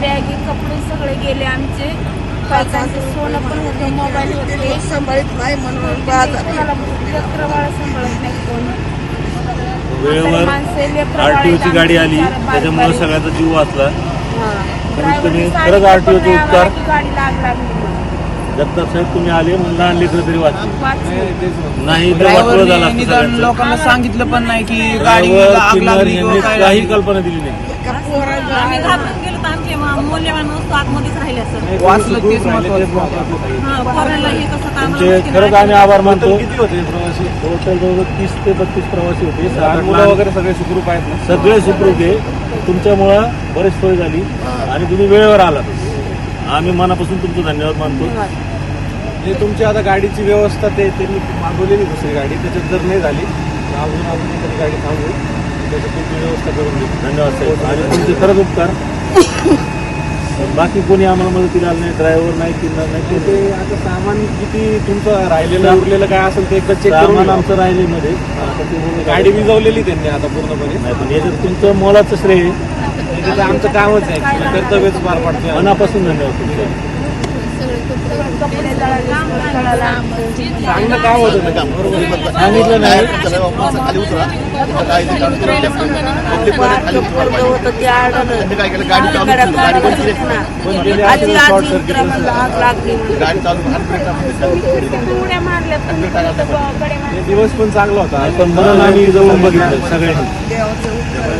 Baggy कपडे सगळे गेले आमचे सोनं पण होतं मोबाईल होते सांभाळत नाही म्हणून सांभाळत नाही कोण वेळेवर आरटीओची गाडी आली त्याच्यामुळे. सगळ्याचा जीव वाचला कमीत कमी खरंच आरटीओचे उपकार की गाडी लाग लागली जगताप साहेब तुम्ही आले म्हणून लहान लेकरं तरी वाचली. नाही तर वाटलं झालं. लोकांना सांगितलं पण नाही की गाडी काही. कल्पना दिली नाही आम्ही घाबरून गेलो तर आमचे मा- मौल्यवान वस्तू आतमध्येच राहिल्या सर वाचलं तेच महत्वाचं हा पोरांना हे कसं तर आम्हाला तुमचे माहिती खरंच. आम्ही आभार मानतो. किती होते प्रवासी? टोटल जवळ तीस ते बत्तीस प्रवासी होते. आठ मुलं लहान- वगैरे सगळे सुखरूप आहेत ना? सगळे सुखरूप आहे. तुमच्यामुळं बरीच सोय झाली. आणि तुम्ही वेळेवर आलात. आम्ही मनापासून तुमचं धन्यवाद मानतो. जे तुमची आता गाडीची व्यवस्था ते त्यांनी मागवलेली दुसरी गाडी. त्याच्यात जर नाही झाली तर अजून आपण एखादी गाडी थांबवू. तुमची व्यवस्था करून देऊ. धन्यवाद साहेब. आणि तुमचे खरंच उपकार. बाकी कोणी आम्हाला मदतीला आलं नाही ड्रायव्हर नाही किन्नर नाही ते आता सामान किती तुमचं राहिलेलं उरलेलं काय असेल ते एकदा चेक सामान आमचं राहिले मध्ये गाडी विजवलेली त्यांनी आता पूर्णपणे. नाही पण याच्यात तुमचं मोलाचं श्रेय. त्याचं आमचं कामच आहे. कर्तव्यच पार पाडतोय. आम्ही. मनापासून धन्यवाद तुमचं कपडे जळाले सगळं जळालं आमचं. चांगलं काम होतं ते. काम बरोबर सांगितलं नाही खाली उतरा काय केलं गाडी चालू. गाडी बंद केली. गाडी दिवस पण चांगला होता. पण म्हणून आम्ही जवळून बघितलं सगळ्यांनी.